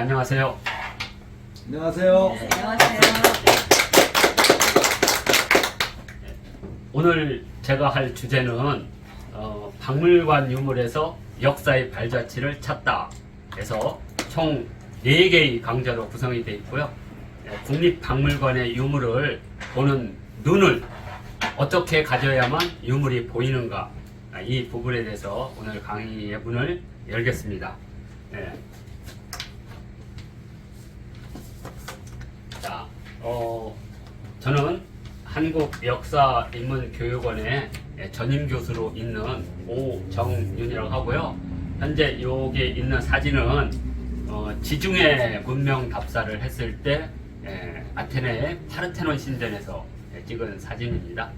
안녕하세요. 안녕하세요. 안녕하세요. 오늘 제가 할 주제는 어, 박물관 유물에서 역사의 발자취를 찾다. 해서 총 4개의 강좌로 구성이 되어 있고요. 예, 국립박물관의 유물을 보는 눈을 어떻게 가져야만 유물이 보이는가 아, 이 부분에 대해서 오늘 강의의 문을 열겠습니다. 예. 자, 어, 저는 한국 역사 인문 교육원의 전임 교수로 있는 오정윤이라고 하고요. 현재 여기 있는 사진은 어, 지중해 문명 답사를 했을 때 에, 아테네 파르테논 신전에서 에, 찍은 사진입니다.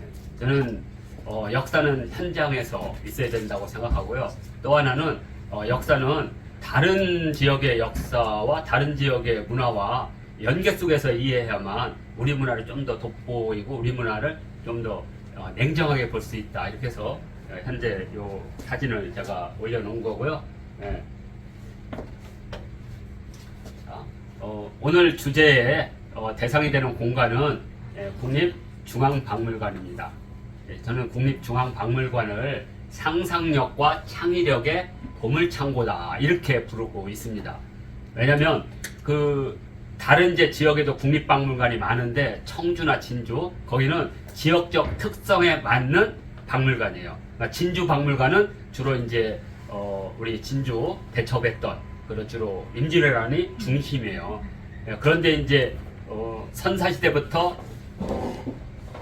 예, 저는 어, 역사는 현장에서 있어야 된다고 생각하고요. 또 하나는 어, 역사는 다른 지역의 역사와 다른 지역의 문화와 연계 속에서 이해해야만 우리 문화를 좀 더 돋보이고 우리 문화를 좀더 어, 냉정하게 볼 수 있다. 이렇게 해서 어, 현재 요 사진을 제가 올려놓은 거고요. 예. 자, 어, 오늘 주제의 어, 대상이 되는 공간은 예, 국립중앙박물관입니다. 예, 저는 국립중앙박물관을 상상력과 창의력의 보물창고다 이렇게 부르고 있습니다. 왜냐하면 그 다른 이제 지역에도 국립박물관이 많은데 청주나 진주 거기는 지역적 특성에 맞는 박물관이에요. 그러니까 진주 박물관은 주로 이제 어, 우리 진주 대첩했던 그런 주로 임진왜란이 중심이에요. 예, 그런데 이제 어, 선사시대부터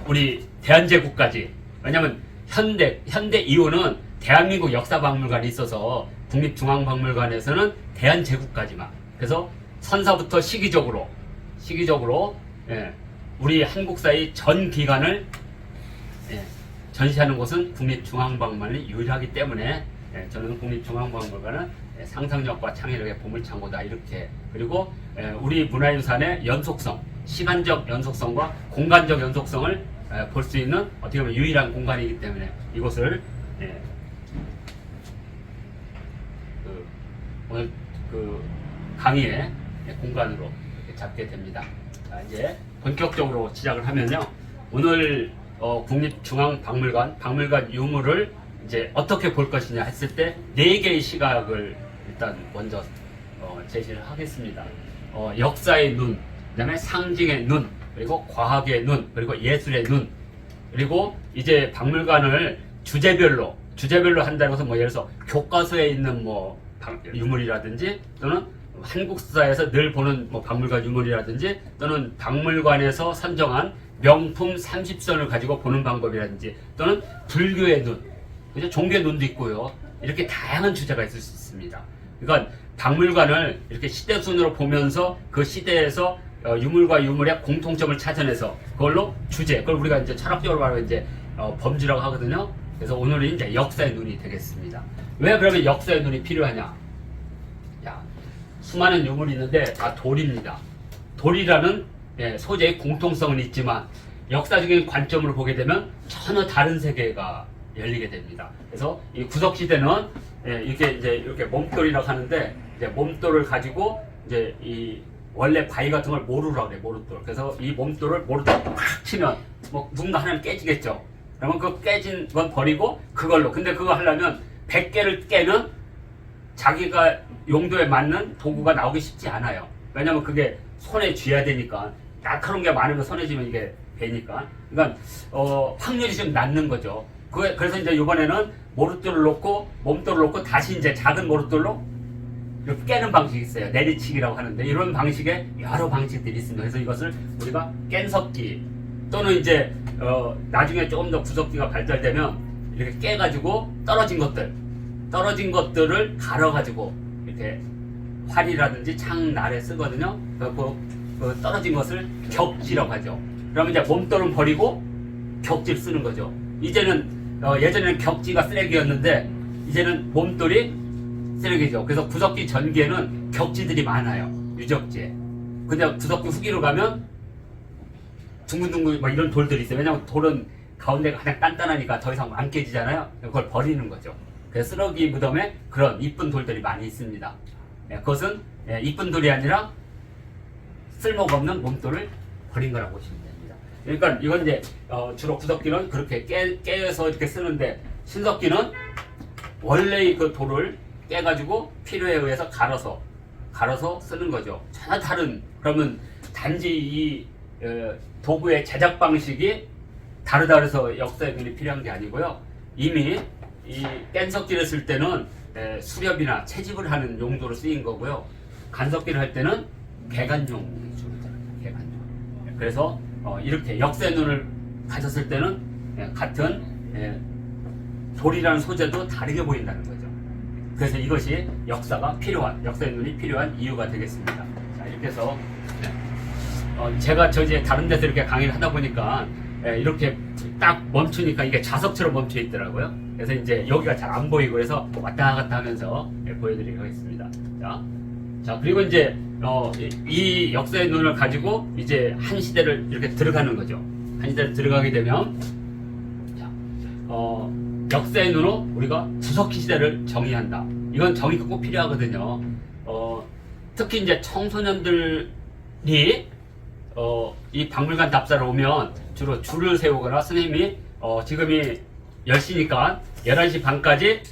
우리 대한제국까지 왜냐면 현대 현대 이후는 대한민국 역사박물관이 있어서 국립중앙박물관에서는 대한제국까지만 그래서 선사부터 시기적으로 시기적으로 예, 우리 한국사의 전 기간을 예, 전시하는 곳은 국립중앙박물관이 유일하기 때문에 예, 저는 국립중앙박물관은 예, 상상력과 창의력의 보물창고다 이렇게. 그리고 예, 우리 문화유산의 연속성 시간적 연속성과 공간적 연속성을 볼수 있는 어떻게 보면 유일한 공간이기 때문에 이곳을 예, 그 오늘 그 강의의 공간으로 이렇게 잡게 됩니다. 자, 이제 본격적으로 시작을 하면요. 오늘 어, 국립중앙박물관 박물관 유물을 이제 어떻게 볼 것이냐 했을 때 네 개의 시각을 일단 먼저 어, 제시를 하겠습니다. 어, 역사의 눈, 그다음에 상징의 눈, 그리고 과학의 눈, 그리고 예술의 눈, 그리고 이제 박물관을 주제별로 주제별로 한다는 것은 뭐 예를 들어서 교과서에 있는 뭐 박- 유물이라든지 또는 한국사에서 늘 보는 뭐 박물관 유물이라든지 또는 박물관에서 선정한 명품 30선을 가지고 보는 방법이라든지 또는 불교의 눈, 그죠? 종교의 눈도 있고요. 이렇게 다양한 주제가 있을 수 있습니다. 그러니까 박물관을 이렇게 시대 순으로 보면서 그 시대에서 어, 유물과 유물의 공통점을 찾아내서 그걸로 주제, 그걸 우리가 이제 철학적으로 말하면 이제 어, 범주라고 하거든요. 그래서 오늘은 이제 역사의 눈이 되겠습니다. 왜 그러면 역사의 눈이 필요하냐? 야, 수많은 유물이 있는데 다 돌입니다. 돌이라는 예, 소재의 공통성은 있지만 역사적인 관점으로 보게 되면 전혀 다른 세계가 열리게 됩니다. 그래서 이 구석 시대는 예, 이게 이제 이렇게 몸돌이라고 하는데 이제 몸돌을 가지고 이제 이 원래 바위 같은 걸 모루라고 그래 모루돌. 그래서 이 몸돌을 모루돌 팍 치면 뭐 누군가 하나는 깨지겠죠. 그러면 그 깨진 건 버리고 그걸로. 근데 그거 하려면 100개를 깨는 자기가 용도에 맞는 도구가 나오기 쉽지 않아요. 왜냐면 그게 손에 쥐어야 되니까 날카로운 게 많으면 손에 쥐면 이게 배니까. 그러니까 어, 확률이 좀 낮는 거죠. 그, 그래서 이제 이번에는 모루돌을 놓고 몸돌을 놓고 다시 이제 작은 이렇게 깨는 방식이 있어요. 내리치기라고 하는데 이런 방식의 여러 방식들이 있습니다. 그래서 이것을 우리가 깬석기 또는 이제 어, 나중에 조금 더 구석기가 발달되면 이렇게 깨가지고 떨어진 것들 떨어진 것들을 갈아가지고 이렇게 활이라든지 창날에 쓰거든요. 그, 그, 그 떨어진 것을 격지라고 하죠. 그러면 이제 몸돌은 버리고 격지를 쓰는 거죠. 이제는 어, 예전에는 격지가 쓰레기였는데 이제는 몸돌이 쓰레기죠. 그래서 구석기 전기에는 격지들이 많아요. 유적지에. 근데 구석기 후기로 가면 둥근둥근 뭐 이런 돌들이 있어요. 왜냐면 돌은 가운데가 가장 단단하니까 더 이상 안 깨지잖아요. 그걸 버리는 거죠. 쓰레기 무덤에 그런 이쁜 돌들이 많이 있습니다. 예, 그것은 예, 이쁜 돌이 아니라 쓸모가 없는 몸돌을 버린 거라고 보시면 됩니다. 그러니까 이건 이제 어, 주로 구석기는 그렇게 깨, 깨서 이렇게 쓰는데 신석기는 원래의 그 돌을 깨가지고 필요에 의해서 갈아서 갈아서 쓰는 거죠. 전혀 다른 그러면 단지 이 어, 도구의 제작 방식이 다르다 그래서 역사의 눈이 필요한 게 아니고요. 이미 이 깬석기를 쓸 때는 에, 수렵이나 채집을 하는 용도로 쓰인 거고요. 간석기를 할 때는 개간용. 개간용. 그래서 어, 이렇게 역사의 눈을 가졌을 때는 예, 같은 예, 돌이라는 소재도 다르게 보인다는 거죠. 그래서 이것이 역사가 필요한 역사의 눈이 필요한 이유가 되겠습니다. 자 이렇게 해서 네. 어, 제가 저 이제 다른 데서 이렇게 강의를 하다 보니까 예, 이렇게 딱 멈추니까 이게 자석처럼 멈춰 있더라고요. 그래서 이제 여기가 잘 안 보이고 그래서 왔다 갔다 하면서 예, 보여드리도록 하겠습니다. 자, 자 그리고 이제 어, 이, 이 역사의 눈을 가지고 이제 한 시대를 이렇게 들어가는 거죠. 한 시대를 들어가게 되면 자, 어, 역사의 눈으로 우리가 구석기 시대를 정의한다. 이건 정의가 꼭 필요하거든요. 어, 특히 이제 청소년들이 어, 이 박물관 답사를 오면 주로 줄을 세우거나 선생님이 어, 지금이 10시니까 11시 반까지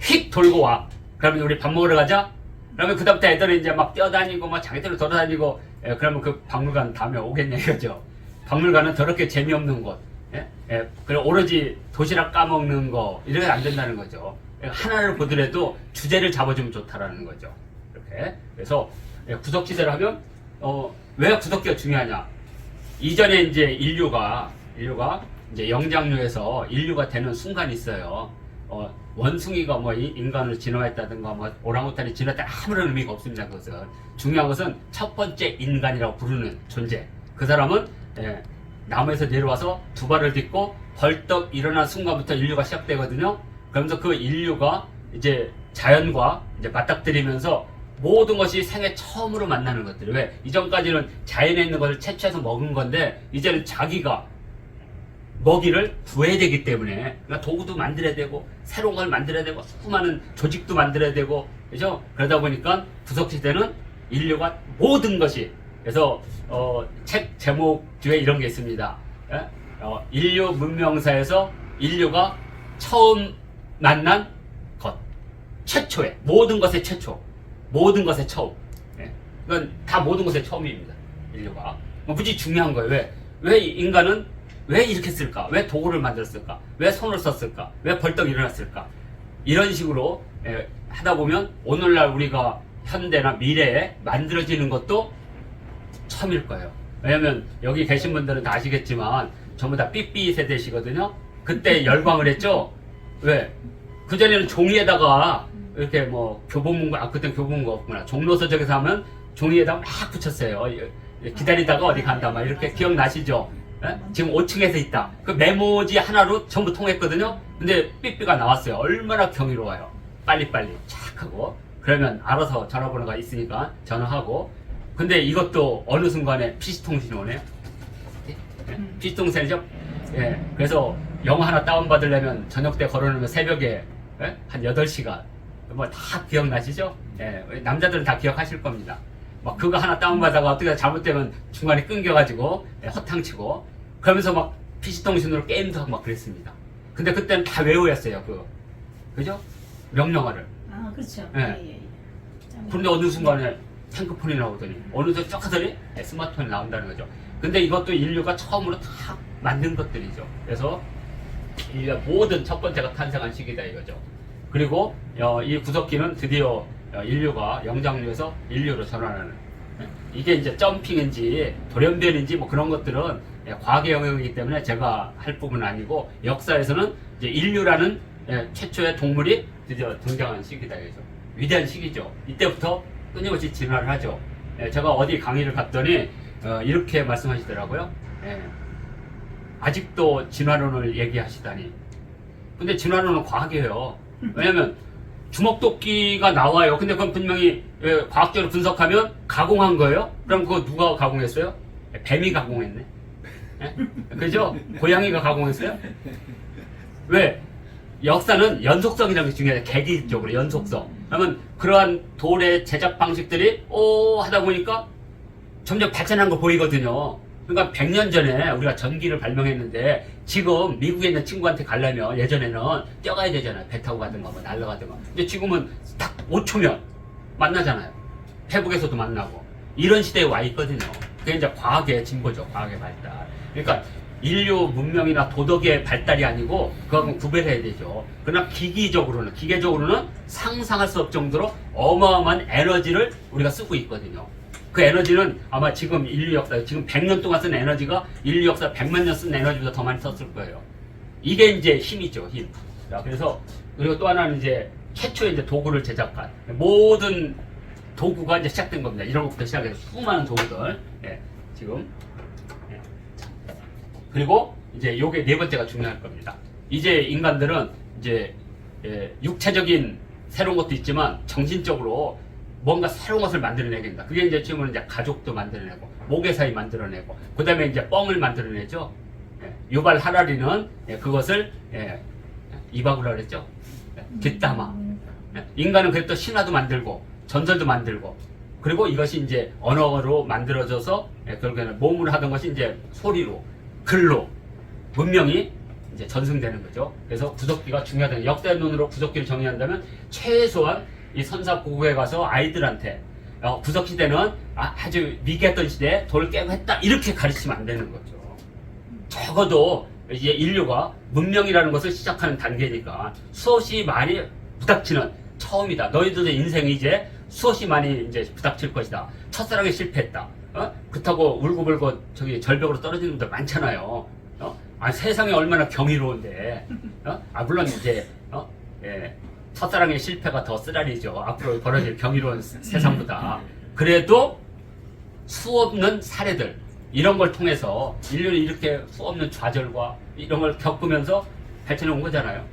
휙 돌고 와. 그러면 우리 밥 먹으러 가자. 그러면 그다음부터 애들은 이제 막 뛰어다니고 막 자기들로 돌아다니고 예, 그러면 그 박물관 다음에 오겠냐 이거죠. 박물관은 더럽게 재미없는 곳. 예? 예, 그리고 오로지 도시락 까먹는 거 이래서 안 된다는 거죠. 예, 하나를 보더라도 주제를 잡아주면 좋다라는 거죠. 이렇게 그래서 예, 구석지대를 하면 어, 왜 구석기가 중요하냐? 이전에 이제 인류가 인류가 이제 영장류에서 인류가 되는 순간이 있어요. 어, 원숭이가 뭐 이- 인간을 진화했다든가 뭐 오랑우탄이 진화했다 아무런 의미가 없습니다. 그것은 중요한 것은 첫 번째 인간이라고 부르는 존재. 그 사람은 예, 나무에서 내려와서 두 발을 딛고 벌떡 일어난 순간부터 인류가 시작되거든요. 그러면서 그 인류가 이제 자연과 이제 맞닥뜨리면서 모든 것이 생애 처음으로 만나는 것들. 왜? 이전까지는 자연에 있는 것을 채취해서 먹은 건데, 이제는 자기가 먹이를 구해야 되기 때문에, 그러니까 도구도 만들어야 되고, 새로운 걸 만들어야 되고, 수많은 조직도 만들어야 되고, 그죠? 그러다 보니까 구석시대는 인류가 모든 것이, 그래서, 어, 책 제목 뒤에 이런 게 있습니다. 예? 어, 인류 문명사에서 인류가 처음 만난 것. 최초의, 모든 것의 최초. 모든 것의 처음. 예. 이건 다 모든 것의 처음입니다. 인류가. 뭐 무지 중요한 거예요. 왜? 왜 인간은 왜 이렇게 쓸까? 왜 도구를 만들었을까? 왜 손을 썼을까? 왜 벌떡 일어났을까? 이런 식으로 예, 하다 보면 오늘날 우리가 현대나 미래에 만들어지는 것도 처음일 거예요. 왜냐면 여기 계신 분들은 다 아시겠지만 전부 다 삐삐 세대시거든요. 그때 열광을 했죠. 왜? 그전에는 종이에다가 이렇게 뭐 교보문고, 아, 그땐 교보문고 없구나. 종로서 적에서 하면 종이에다 막 붙였어요. 예, 기다리다가 어디 간다. 막 이렇게 기억나시죠? 예? 지금 5층에서 있다. 그 메모지 하나로 전부 통했거든요. 근데 삐삐가 나왔어요. 얼마나 경이로워요. 빨리빨리 착 하고. 그러면 알아서 전화번호가 있으니까 전화하고. 근데 이것도 어느 순간에 PC통신이 오네요. 예? PC통신이죠? 예. 그래서 영화 하나 다운받으려면 저녁 때 걸어놓으면 새벽에 예? 한 8시간. 뭐 다 기억나시죠? 예. 남자들은 다 기억하실 겁니다. 막 그거 하나 다운받아가 어떻게 잘못되면 중간에 끊겨가지고 예, 허탕치고 그러면서 막 PC통신으로 게임도 하고 막 그랬습니다. 근데 그때는 다 외우였어요. 그 그죠? 명령어를. 아 그렇죠. 예. 예, 예, 예. 그런데 어느 순간에 탱크폰이 나오더니 어느 데쩍 하더니 네, 스마트폰이 나온다는 거죠. 근데 이것도 인류가 처음으로 다 만든 것들이죠. 그래서 인류가 모든 첫 번째가 탄생한 시기다 이거죠. 그리고 어, 이 구석기는 드디어 어, 인류가 영장류에서 인류로 전환하는 예? 이게 이제 점핑인지 돌연변인지 뭐 그런 것들은 예, 과학의 영역이기 때문에 제가 할 부분은 아니고 역사에서는 이제 인류라는 예, 최초의 동물이 드디어 등장한 시기다 이거죠. 위대한 시기죠. 이때부터 끊임없이 진화를 하죠. 예, 제가 어디 강의를 갔더니 어, 이렇게 말씀하시더라고요. 예, 아직도 진화론을 얘기하시다니. 근데 진화론은 과학이에요. 왜냐면 주먹도끼가 나와요. 근데 그건 분명히 예, 과학적으로 분석하면 가공한 거예요. 그럼 그거 누가 가공했어요? 예, 뱀이 가공했네. 예? 그죠? 고양이가 가공했어요? 왜? 역사는 연속성이라는 게 중요해요. 계기적으로 연속성. 그러면 그러한 돌의 제작 방식들이 오 하다 보니까 점점 발전한 거 보이거든요. 그러니까 100년 전에 우리가 전기를 발명했는데 지금 미국에 있는 친구한테 가려면 예전에는 뛰어가야 되잖아요. 배 타고 가든가 뭐 날라가든가. 근데 지금은 딱 5초면 만나잖아요. 페북에서도 만나고. 이런 시대에 와 있거든요. 그게 이제 과학의 진보죠. 과학의 발달. 그러니까 인류 문명이나 도덕의 발달이 아니고 그거하고 구별해야 되죠. 그러나 기기적으로는 기계적으로는 상상할 수 없을 정도로 어마어마한 에너지를 우리가 쓰고 있거든요. 그 에너지는 아마 지금 인류 역사, 지금 100년 동안 쓴 에너지가 인류 역사 100만 년 쓴 에너지보다 더 많이 썼을 거예요. 이게 이제 힘이죠, 힘. 자, 그래서 그리고 또 하나는 이제 최초의 이제 도구를 제작한 모든 도구가 이제 시작된 겁니다. 이런 것부터 시작해서 수많은 도구들. 예, 지금. 예. 그리고 이제 요게 네 번째가 중요할 겁니다. 이제 인간들은 이제 예, 육체적인 새로운 것도 있지만 정신적으로 뭔가 새로운 것을 만들어내야 된다. 그게 이제 지금은 이제 가족도 만들어내고 모계사이 만들어내고 그 다음에 이제 뻥을 만들어내죠. 예, 유발 하라리는 예, 그것을 예, 이박으로 그랬죠. 예, 뒷담화. 예, 인간은 그래도 신화도 만들고 전설도 만들고 그리고 이것이 이제 언어로 만들어져서 예, 결국에는 몸으로 하던 것이 이제 소리로 글로 문명이 이제 전승되는 거죠. 그래서 구석기가 중요하다. 역대론으로 구석기를 정의한다면 최소한 이 선사고국에 가서 아이들한테 어, 구석 시대는 아, 아주 미개했던 시대에 돌을 깨고 했다 이렇게 가르치면 안 되는 거죠. 적어도 이제 인류가 문명이라는 것을 시작하는 단계니까 수없이 많이 부닥치는 처음이다. 너희들의 인생이 이제 수없이 많이 이제 부닥칠 것이다. 첫사랑에 실패했다. 어? 그렇다고 울고불고 저기 절벽으로 떨어지는 분들 많잖아요. 어? 아, 세상이 얼마나 경이로운데. 어? 아, 물론 이제, 어? 예. 첫사랑의 실패가 더 쓰라리죠. 앞으로 벌어질 경이로운 세- 세상보다. 그래도 수없는 사례들 이런 걸 통해서 인류는 이렇게 수없는 좌절과 이런 걸 겪으면서 발전해 온 거잖아요.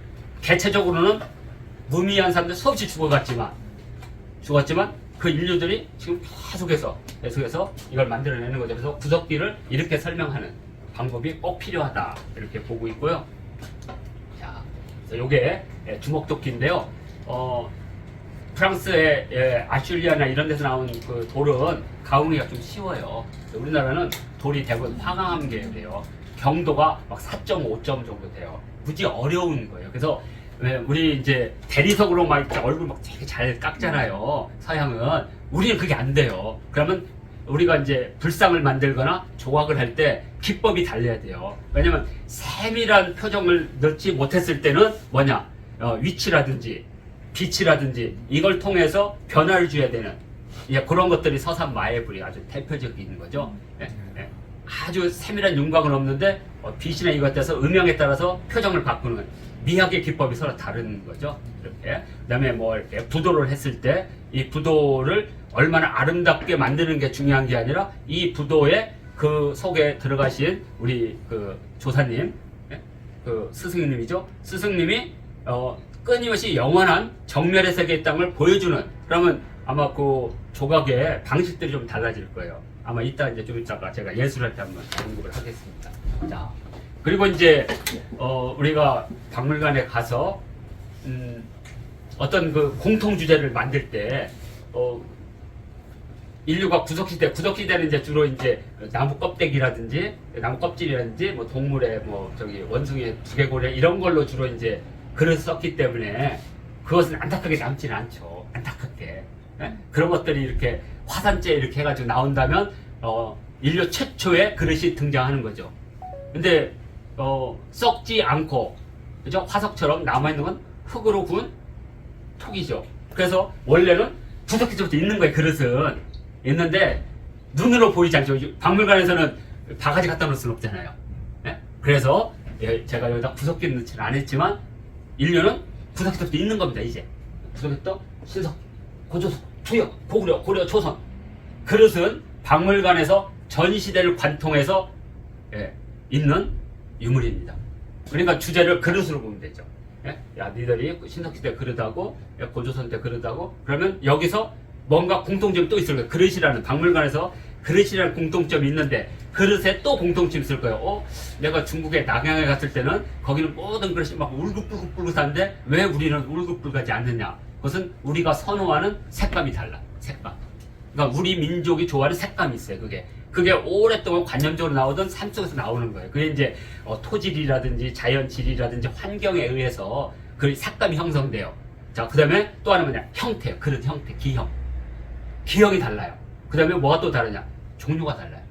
개체적으로는 무미한 사람들 수없이 죽어갔지만 죽었지만 그 인류들이 지금 계속해서 계속해서 이걸 만들어내는 거죠. 그래서 구석기를 이렇게 설명하는 방법이 꼭 필요하다 이렇게 보고 있고요. 자, 그래서 요게 예, 주먹도끼인데요. 어, 프랑스의 예, 아슐리아나 이런 데서 나온 그 돌은 가공이가 좀 쉬워요. 우리나라는 돌이 대부분 화강암 계열이에요. 경도가 막 4.5점 정도 돼요. 무지 어려운 거예요. 그래서 왜 우리 이제 대리석으로 막 얼굴 막 되게 잘 깎잖아요. 서양은 우리는 그게 안 돼요. 그러면 우리가 이제 불상을 만들거나 조각을 할 때 기법이 달라야 돼요. 왜냐면 세밀한 표정을 넣지 못했을 때는 뭐냐 어, 위치라든지 빛이라든지 이걸 통해서 변화를 줘야 되는 예, 그런 것들이 서산 마애불이 아주 대표적인 거죠. 예, 예. 아주 세밀한 윤곽은 없는데 어, 빛이나 이것 때서 음영에 따라서 표정을 바꾸는 미학의 기법이 서로 다른 거죠. 이렇게 그다음에 뭐 이렇게 부도를 했을 때 이 부도를 얼마나 아름답게 만드는 게 중요한 게 아니라 이 부도에 그 속에 들어가신 우리 그 조사님 예? 그 스승님이죠. 스승님이 어, 끊임없이 영원한 정멸의 세계의 땅을 보여주는 그러면 아마 그 조각의 방식들이 좀 달라질 거예요. 아마 이따 이제 좀 이따가 제가 예술할 때 한번 언급을 하겠습니다. 자 그리고 이제 어, 우리가 박물관에 가서 음, 어떤 그 공통 주제를 만들 때 어, 인류가 구석시대, 구석시대는 이제 주로 이제 나무 껍데기라든지 나무 껍질이라든지 뭐 동물의 뭐 저기 원숭이 두개골에 이런 걸로 주로 이제 글을 썼기 때문에 그것은 안타깝게 남지는 않죠. 안타깝게. 예? 그런 것들이 이렇게 화산재 이렇게 해가지고 나온다면 어, 인류 최초의 그릇이 등장하는 거죠. 근데 어, 썩지 않고 그죠? 화석처럼 남아있는 건 흙으로 구운 톡이죠. 그래서 원래는 구석기부터 있는 거예요. 그릇은 있는데 눈으로 보이지 않죠. 박물관에서는 바가지 갖다 놓을 수는 없잖아요. 예? 그래서 예, 제가 여기다 구석기 넣지는 않았지만 인류는 구석기부터 있는 겁니다. 이제 구석기부터 신석, 고조선, 투역, 고구려, 고려, 조선 그릇은 박물관에서 전 시대를 관통해서 예, 있는 유물입니다. 그러니까 주제를 그릇으로 보면 되죠. 예? 야, 니들이 신석시대 그릇하고 예, 고조선 때 그릇하고 그러면 여기서 뭔가 공통점이 또 있을 거예요. 그릇이라는 박물관에서 그릇이라는 공통점이 있는데 그릇에 또 공통점이 있을 거예요. 어? 내가 중국에 낙양에 갔을 때는 거기는 모든 그릇이 막 울긋불긋불긋한데 왜 우리는 울긋불긋하지 않느냐? 그것은 우리가 선호하는 색감이 달라. 색감. 그러니까 우리 민족이 좋아하는 색감이 있어요. 그게 그게 오랫동안 관념적으로 나오던 삶 속에서 나오는 거예요. 그게 이제 어, 토질이라든지 자연질이라든지 환경에 의해서 그 색감이 형성돼요. 자, 그 다음에 또 하나 뭐냐? 형태요. 그릇 형태, 기형. 기형이 달라요. 그 다음에 뭐가 또 다르냐? 종류가 달라요.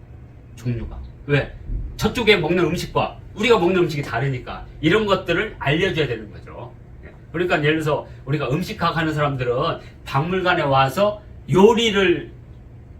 종류가. 왜? 저쪽에 먹는 음식과 우리가 먹는 음식이 다르니까 이런 것들을 알려줘야 되는 거죠. 예. 그러니까 예를 들어서 우리가 음식학 하는 사람들은 박물관에 와서 요리를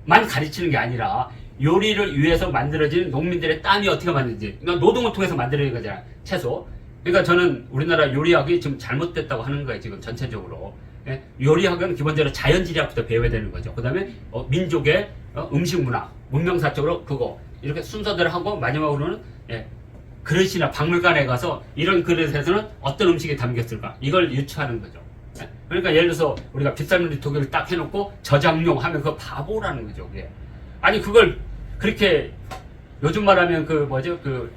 만 가르치는 게 아니라 요리를 위해서 만들어진 농민들의 땀이 어떻게 만드는지 그러니까 노동을 통해서 만들어진 거잖아 채소 그러니까 저는 우리나라 요리학이 지금 잘못됐다고 하는 거예요 지금 전체적으로 예? 요리학은 기본적으로 자연지리학부터 배워야 되는 거죠. 그 다음에 어, 민족의 어, 음식 문화 문명사적으로 그거. 이렇게 순서대로 하고 마지막으로는 예, 그릇이나 박물관에 가서 이런 그릇에서는 어떤 음식이 담겼을까? 이걸 유추하는 거죠. 예? 그러니까 예를 들어서 우리가 빗살무늬 도교를 딱 해놓고 저장용 하면 그거 바보라는 거죠 그게. 아니 그걸 그렇게 요즘 말하면 그 뭐죠? 그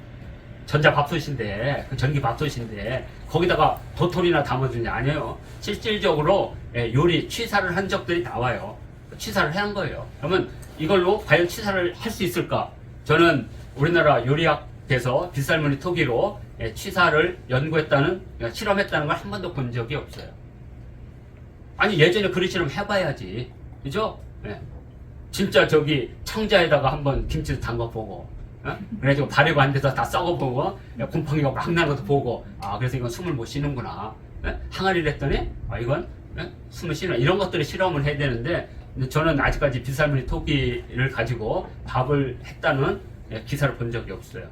전자 밥솥인데 그 전기 밥솥인데 거기다가 도토리나 담아주냐 아니에요. 실질적으로 예, 요리 취사를 한 적들이 나와요. 취사를 한 거예요. 그러면 이걸로 과연 취사를 할 수 있을까? 저는 우리나라 요리학에서 빗살무늬 토기로 예, 취사를 연구했다는 예, 실험했다는 걸 한 번도 본 적이 없어요. 아니 예전에 그릇처럼 해봐야지. 그죠? 예. 진짜 저기 청자에다가 한번 김치도 담가 보고 어? 그래가지고 바래고 안 돼서 다 썩어보고 예, 곰팡이가 막 나는 것도 보고 아 그래서 이건 숨을 못 쉬는구나 예? 항아리를 했더니 아 이건 예? 숨을 쉬는 이런 것들을 실험을 해야 되는데 저는 아직까지 비살무늬 토끼를 가지고 밥을 했다는 예, 기사를 본 적이 없어요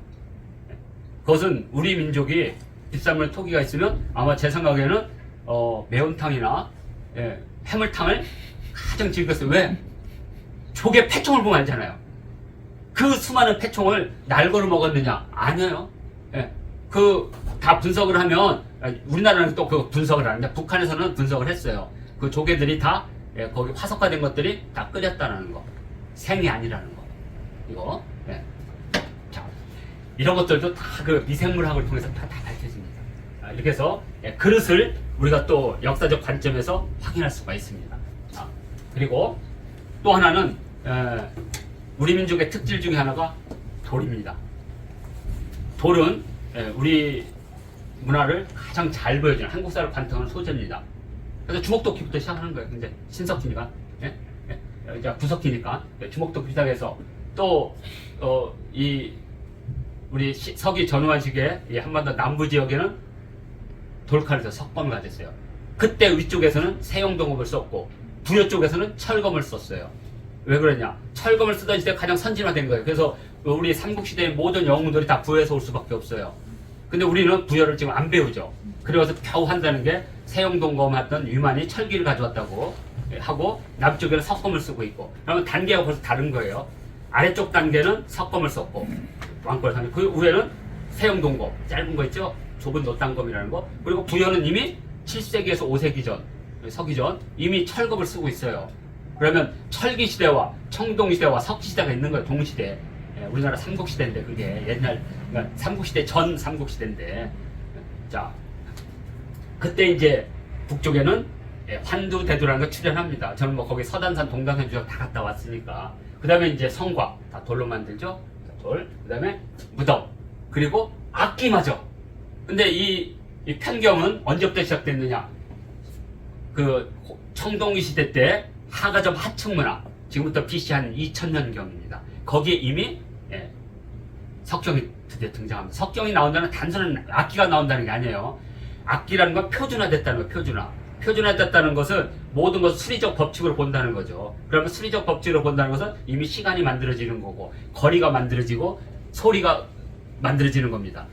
예. 그것은 우리 민족이 비살무늬 토끼가 있으면 아마 제 생각에는 어, 매운탕이나 예, 해물탕을 가장 즐겼어요 왜? 조개 패총을 보면 알잖아요. 그 수많은 패총을 날거로 먹었느냐? 아니에요. 예. 그, 다 분석을 하면, 아, 우리나라는 또 그 분석을 하는데, 북한에서는 분석을 했어요. 그 조개들이 다, 예, 거기 화석화된 것들이 다 끓였다라는 거. 생이 아니라는 거. 이거, 예. 자, 이런 것들도 다 그 미생물학을 통해서 다, 다 밝혀집니다. 아, 이렇게 해서, 예, 그릇을 우리가 또 역사적 관점에서 확인할 수가 있습니다. 아, 그리고 또 하나는 에, 우리 민족의 특질 중에 하나가 돌입니다. 돌은 에, 우리 문화를 가장 잘 보여주는 한국사를 관통하는 소재입니다. 그래서 주먹도끼부터 시작하는 거예요. 근데 신석기니까, 예? 예? 구석기니까 예, 주먹도끼 시작해서 또 어, 이 우리 시- 서기 전후한식의 이 한반도 남부 지역에는 돌칼에서 석검을 가졌어요. 그때 위쪽에서는 세용동업을 썼고 부여 쪽에서는 철검을 썼어요. 왜 그러냐? 철검을 쓰던 시대 가장 선진화된 거예요. 그래서 우리 삼국시대의 모든 영웅들이 다 부여에서 올 수밖에 없어요. 근데 우리는 부여를 지금 안 배우죠. 그래서 겨우 한다는 게 세용동검 했던 유만이 철기를 가져왔다고 하고 남쪽에는 석검을 쓰고 있고 그러면 단계가 벌써 다른 거예요. 아래쪽 단계는 석검을 썼고 왕골 단계 그 위에는 세용동검 짧은 거 있죠? 좁은 노땅검이라는 거 그리고 부여는 이미 7세기에서 5세기 전 서기 전 이미 철검을 쓰고 있어요. 그러면 철기 시대와 청동 시대와 석기 시대가 있는 거예요. 동시대. 예, 우리나라 삼국 시대인데 그게 옛날 그러니까 삼국 시대 전 삼국 시대인데 자 그때 이제 북쪽에는 예, 환두 대두라는 걸 출연합니다. 저는 뭐 거기 서단산 동단산 주역 다 갔다 왔으니까 그 다음에 이제 성곽 다 돌로 만들죠. 돌. 그 다음에 무덤 그리고 악기마저. 근데 이, 이 편경은 언제부터 시작됐느냐? 그 청동기 시대 때 하가점 하층문화 지금부터 BC 한 2000년경입니다. 거기에 이미 예, 석경이 드디어 등장합니다. 석경이 나온다는 단순한 악기가 나온다는 게 아니에요. 악기라는 건 표준화됐다는 거예요. 표준화. 표준화됐다는 것은 모든 것을 수리적 법칙으로 본다는 거죠. 그러면 수리적 법칙으로 본다는 것은 이미 시간이 만들어지는 거고 거리가 만들어지고 소리가 만들어지는 겁니다.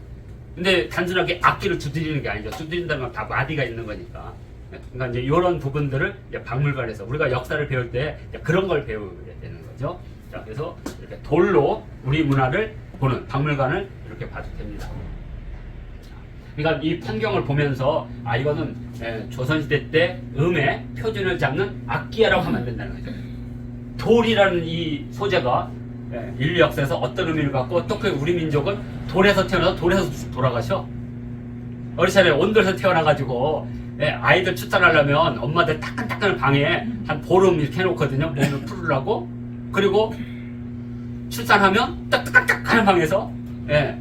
근데 단순하게 악기를 두드리는 게 아니죠. 두드린다는 건 다 마디가 있는 거니까. 그러니까 이제 이런 부분들을 이제 박물관에서 우리가 역사를 배울 때 그런 걸 배워야 되는 거죠. 자, 그래서 이렇게 돌로 우리 문화를 보는 박물관을 이렇게 봐도 됩니다. 그러니까 이 풍경을 보면서 아 이거는 에, 조선시대 때 음의 표준을 잡는 악기야라고 하면 안 된다는 거죠. 돌이라는 이 소재가 에, 인류 역사에서 어떤 의미를 갖고 또 그 우리 민족은 돌에서 태어나서 돌에서 돌아가셔. 어리사에 온돌에서 태어나가지고 예, 아이들 출산하려면 엄마들 따끈따끈한 방에 한 보름 이렇게 해놓거든요. 몸을 풀으라고. 그리고 출산하면 따끈따끈한 방에서 예,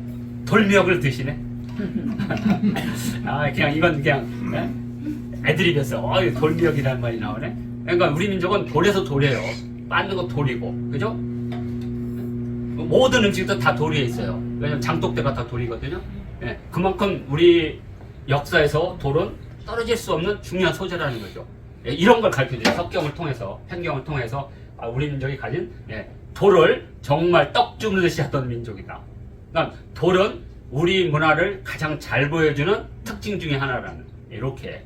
돌미역을 드시네. 아 그냥 이건 그냥 예? 애드립이었어. 어, 이 돌미역이라는 말이 나오네. 그러니까 우리 민족은 돌에서 돌이에요. 빻는 거 돌이고, 그죠? 모든 음식도 다 돌이에 있어요. 왜냐면 장독대가 다 돌이거든요. 예, 그만큼 우리 역사에서 돌은 떨어질 수 없는 중요한 소재라는 거죠. 예, 이런 걸 가르쳐줘요. 석경을 통해서, 편경을 통해서 아, 우리 민족이 가진 예, 돌을 정말 떡 주무듯이 하던 민족이다. 그러니까 돌은 우리 문화를 가장 잘 보여주는 특징 중에 하나라는 이렇게